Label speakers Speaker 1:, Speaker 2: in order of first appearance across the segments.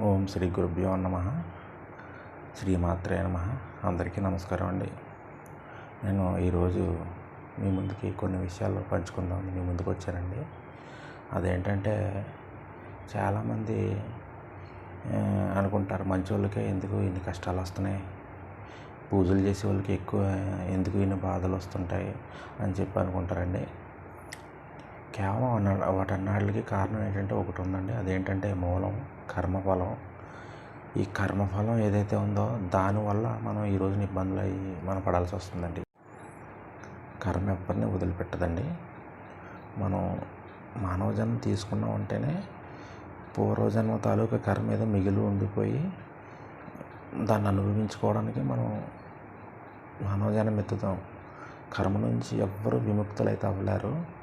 Speaker 1: ఓం శ్రీ గురుభ్యో నమ. శ్రీమాత్రే నమ. అందరికీ నమస్కారం అండి. నేను ఈరోజు మీ ముందుకి కొన్ని విషయాలు పంచుకుందాం. మీ ముందుకు వచ్చానండి. అదేంటంటే చాలామంది అనుకుంటారు మంచి వాళ్ళకే ఎందుకు ఇన్ని కష్టాలు వస్తున్నాయి? పూజలు చేసే వాళ్ళకి ఎక్కువ ఎందుకు ఇన్ని బాధలు వస్తుంటాయి? అని చెప్పి అనుకుంటారండి. కేవలం అన్న వాటన్నిటికి కారణం ఏంటంటే ఒకటి ఉందండి అదేంటంటే మూలం కర్మఫలం. ఈ కర్మఫలం ఏదైతే ఉందో దానివల్ల మనం ఈ రోజున ఇబ్బందులు అయ్యి మనం పడాల్సి వస్తుందండి. కర్మ ఎవరిని వదిలిపెట్టదండి. మనం మానవ జన్మ తీసుకున్నాం అంటేనే పూర్వజన్మ తాలూకా కర్మ ఏదో మిగిలి ఉండిపోయి దాన్ని అనుభవించుకోవడానికి మనం మానవ జన్మ ఎత్తుతాం. కర్మ నుంచి ఎవ్వరూ విముక్తులైతే అవ్వలేరు.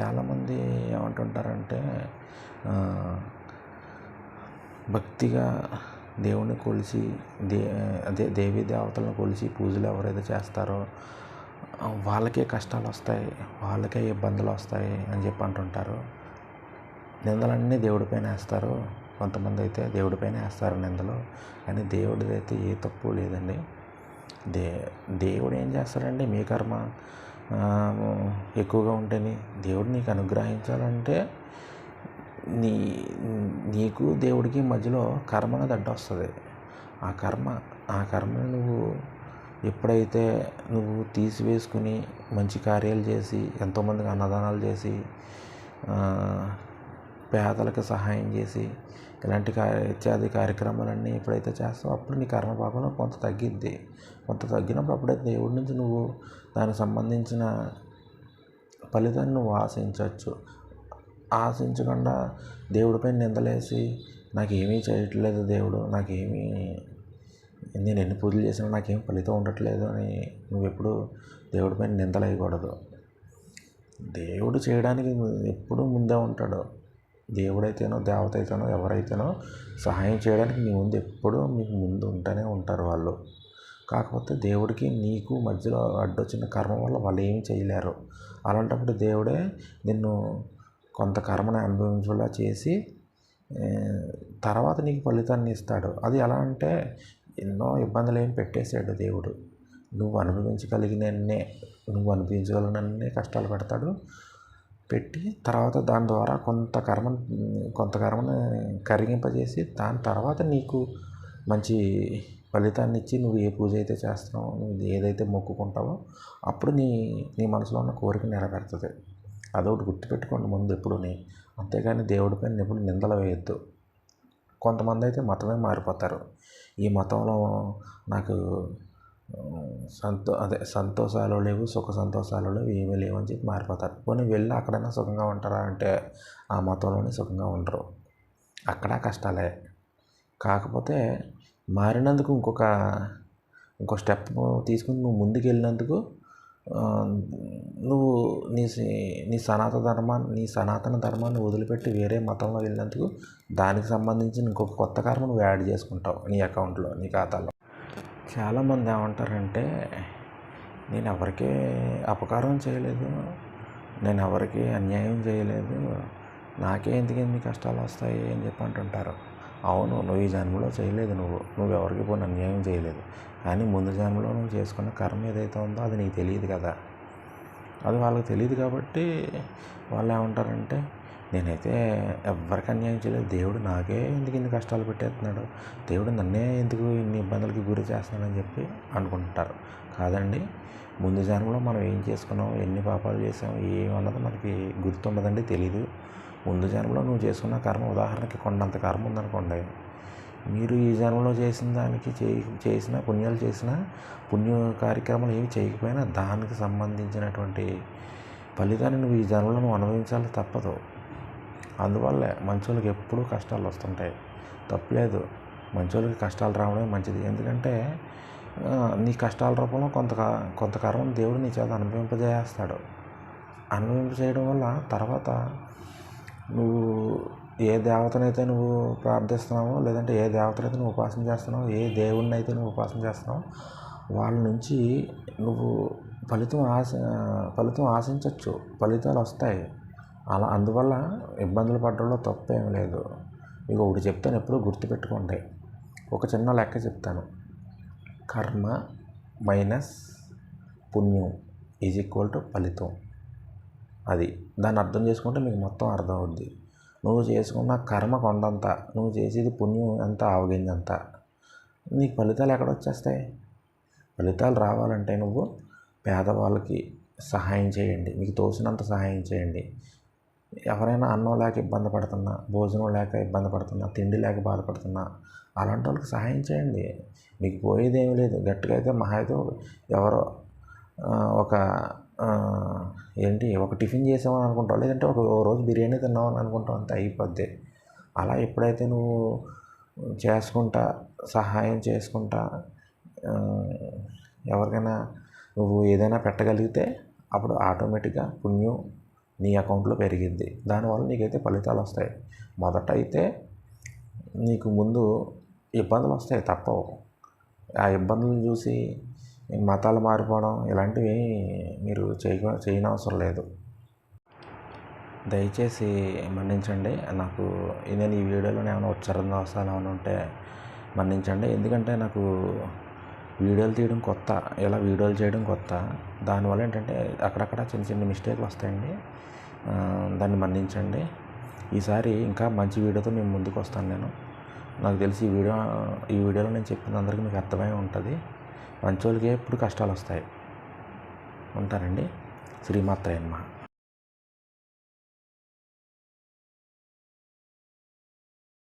Speaker 1: చాలామంది ఏమంటుంటారంటే భక్తిగా దేవుణ్ణి కొలిచి దే అదే దేవీ దేవతలను కొలిచి పూజలు ఎవరైతే చేస్తారో వాళ్ళకే కష్టాలు వస్తాయి వాళ్ళకే ఇబ్బందులు వస్తాయి అని చెప్పి అంటుంటారు. నిందలన్నీ దేవుడిపైన వేస్తారు. కొంతమంది అయితే దేవుడిపైన వేస్తారు నిందలు. కానీ దేవుడిదైతే ఏ తప్పు లేదండి. దే దేవుడు ఏం చేస్తాడండి? మీ కర్మ. ఎక్కువగా ఉంటేనే దేవుడు నీకు అనుగ్రహించాలంటే నీ నీకు దేవుడికి మధ్యలో కర్మ అనేది అడ్డు వస్తుంది. ఆ కర్మ ఆ కర్మని నువ్వు ఎప్పుడైతే నువ్వు తీసివేసుకుని మంచి కార్యాలు చేసి ఎంతోమందికి అన్నదానాలు చేసి పేదలకు సహాయం చేసి ఇలాంటి ఇత్యాది కార్యక్రమాలన్నీ ఎప్పుడైతే చేస్తావో అప్పుడు నీ కర్మ కొంత తగ్గిద్ది. కొంత తగ్గినప్పుడు అప్పుడైతే దేవుడి నుంచి నువ్వు దానికి సంబంధించిన ఫలితాన్ని నువ్వు ఆశించవచ్చు. ఆశించకుండా దేవుడిపై నిందలేసి నాకు ఏమీ చేయట్లేదు దేవుడు నాకేమీ నేను ఎన్ని పూజలు చేసినా నాకేం ఫలితం ఉండట్లేదు అని నువ్వెప్పుడు దేవుడిపై దేవుడిపైన నిందలు దేవుడు చేయడానికి ఎప్పుడూ ముందే ఉంటాడు. దేవుడైతేనో దేవత అయితేనో ఎవరైతేనో సహాయం చేయడానికి మీ ముందు ఎప్పుడూ మీకు ముందు ఉంటూనే ఉంటారు వాళ్ళు. కాకపోతే దేవుడికి నీకు మధ్యలో అడ్డొచ్చిన కర్మ వల్ల వాళ్ళు ఏమి చేయలేరు. అలాంటప్పుడు దేవుడే నిన్ను కొంత కర్మని అనుభవించేలా చేసి తర్వాత నీకు ఫలితాన్ని ఇస్తాడు. అది ఎలా అంటే ఎన్నో ఇబ్బందులు ఏం పెట్టేశాడు దేవుడు. నువ్వు అనుభవించగలిగినన్నే నువ్వు అనుభవించగలిగినన్నే కష్టాలు పెడతాడు. పెట్టి తర్వాత దాని ద్వారా కొంత కర్మ కొంత కర్మను కరిగింపజేసి దాని తర్వాత నీకు మంచి ఫలితాన్ని ఇచ్చి నువ్వు ఏ పూజ అయితే చేస్తున్నావో నువ్వు ఏదైతే మొక్కుకుంటావో అప్పుడు నీ నీ మనసులో ఉన్న కోరిక నెరవేరుతుంది. అదొకటి గుర్తుపెట్టుకోండి ముందు ఎప్పుడుని. అంతేగాని దేవుడిపైన ఎప్పుడు నిందలు వేయొద్దు. కొంతమంది అయితే మతమే మారిపోతారు. ఈ మతంలో నాకు సంతో అదే సంతోషాలు లేవు సుఖ సంతోషాలు లేవు ఏమీ లేవు అని చెప్పి మారిపోతారు. పోనీ వెళ్ళి అక్కడైనా సుఖంగా ఉంటారా అంటే ఆ మతంలోనే సుఖంగా ఉండరు. అక్కడ కష్టాలే. కాకపోతే మారినందుకు ఇంకొక ఇంకో స్టెప్ తీసుకుని నువ్వు ముందుకు వెళ్ళినందుకు నువ్వు నీ సి- నీ సనాతన ధర్మాన్ని నీ సనాతన ధర్మాన్ని వదిలిపెట్టి వేరే మతంలో వెళ్ళినందుకు దానికి సంబంధించిన ఇంకొక కొత్త కర్మ నువ్వు యాడ్ చేసుకుంటావు నీ అకౌంట్లో నీ ఖాతాలో. చాలామంది ఏమంటారంటే నేను ఎవరికీ అపకారం చేయలేదు నేను ఎవరికి అన్యాయం చేయలేదు నాకే ఎందుకు ఎన్ని కష్టాలు వస్తాయి అని చెప్పి అంటుంటారు. అవును నువ్వు ఈ జన్మలో చేయలేదు నువ్వు నువ్వు ఎవరికి పోయిన అన్యాయం చేయలేదు. కానీ ముందు జన్మలో నువ్వు చేసుకున్న కర్మ ఏదైతే ఉందో అది నీకు తెలియదు కదా. అది వాళ్ళకి తెలియదు కాబట్టి వాళ్ళు ఏమంటారంటే నేనైతే ఎవరికి అన్యాయం చేయలేదు. దేవుడు నాకే ఎందుకు ఇన్ని కష్టాలు పెట్టేస్తున్నాడు? దేవుడు నన్నే ఎందుకు ఇన్ని ఇబ్బందులకి గురి చేస్తున్నాడని చెప్పి అనుకుంటారు. కాదండి ముందు జన్మలో మనం ఏం చేసుకున్నాం? ఎన్ని పాపాలు చేసాం? ఏమన్నది మనకి గుర్తుండదండి తెలీదు. ముందు జన్మలో నువ్వు చేసుకున్న కర్మ ఉదాహరణకి కొండంత కర్మ ఉందనుకోండి. మీరు ఈ జన్మలో చేసిన దానికి చేయి చేసిన పుణ్యాలు చేసిన పుణ్య కార్యక్రమాలు ఏమి చేయకపోయినా దానికి సంబంధించినటువంటి ఫలితాన్ని నువ్వు ఈ జన్మలో నువ్వు అనుభవించాలి తప్పదు. అందువల్లే మంచోళ్ళకి ఎప్పుడూ కష్టాలు వస్తుంటాయి. తప్పలేదు మంచోళ్ళకి కష్టాలు రావడమే మంచిది. ఎందుకంటే నీ కష్టాల రూపంలో కొంత కొంత కర్మను దేవుడు నీ చేత అనుభవింపజేస్తాడు. అనుభవింపజేయడం వల్ల తర్వాత నువ్వు ఏ దేవతనైతే నువ్వు ప్రార్థిస్తున్నావో లేదంటే ఏ దేవతనైతే నువ్వు ఉపాసన చేస్తున్నావో ఏ దేవుణ్ణి అయితే నువ్వు ఉపాసన చేస్తున్నావో వాళ్ళ నుంచి నువ్వు ఫలితం ఆశ ఫలితం ఆశించవచ్చు ఫలితాలు వస్తాయి. అలా అందువల్ల ఇబ్బందులు పడడంలో తప్పేం లేదు. మీకు ఒకటి చెప్తాను ఎప్పుడు గుర్తుపెట్టుకోండి. ఒక చిన్న లెక్క చెప్తాను. కర్మ మైనస్ పుణ్యం ఈజ్ ఈక్వల్ టు ఫలితం. అది దాన్ని అర్థం చేసుకుంటే మీకు మొత్తం అర్థం అవుద్ది నువ్వు చేసుకున్న కర్మ కొండంత నువ్వు చేసేది పుణ్యం ఎంత ఆవగిందంత నీకు ఫలితాలు ఎక్కడ వచ్చేస్తాయి? ఫలితాలు రావాలంటే నువ్వు పేదవాళ్ళకి సహాయం చేయండి. మీకు తోసినంత సహాయం చేయండి. ఎవరైనా అన్నం లేక ఇబ్బంది పడుతున్నా భోజనం లేక ఇబ్బంది పడుతున్నా తిండి లేక బాధపడుతున్నా అలాంటి వాళ్ళకి సహాయం చేయండి. మీకు పోయేది ఏమీ లేదు. గట్టిగా అయితే మహా అయితే ఎవరో ఒక ఏంటి ఒక టిఫిన్ చేసామని అనుకుంటావు లేదంటే ఒక రోజు బిర్యానీ తిన్నామని అనుకుంటావు అంతే అయిపోద్ది. అలా ఎప్పుడైతే నువ్వు చేసుకుంటా సహాయం చేసుకుంటా ఎవరికైనా నువ్వు ఏదైనా పెట్టగలిగితే అప్పుడు ఆటోమేటిక్గా పుణ్యం నీ అకౌంట్లో పెరిగిద్ది దానివల్ల నీకైతే ఫలితాలు వస్తాయి. మొదట అయితే నీకు ముందు ఇబ్బందులు వస్తాయి తప్పవు. ఆ ఇబ్బందులను చూసి మతాలు మారిపోవడం ఇలాంటివి మీరు చేయ చేయనవసరం లేదు. దయచేసి మన్నించండి. నాకు నేను ఈ వీడియోలో ఏమైనా ఉచ్చారణ దోషాలు ఏమైనా ఉంటే మన్నించండి. ఎందుకంటే నాకు వీడియోలు తీయడం కొత్త ఇలా వీడియోలు చేయడం కొత్త. దానివల్ల ఏంటంటే అక్కడక్కడ చిన్న చిన్న మిస్టేక్లు వస్తాయండి. దాన్ని మన్నించండి. ఈసారి ఇంకా మంచి వీడియోతో మేము ముందుకు వస్తాను నేను. నాకు తెలిసి ఈ వీడియో ఈ వీడియోలో నేను చెప్పిన అందరికీ మీకు అర్థమై ఉంటుంది. మంచి వాళ్ళకి ఎప్పుడు కష్టాలు వస్తాయి. ఉంటారండి శ్రీమాత్రే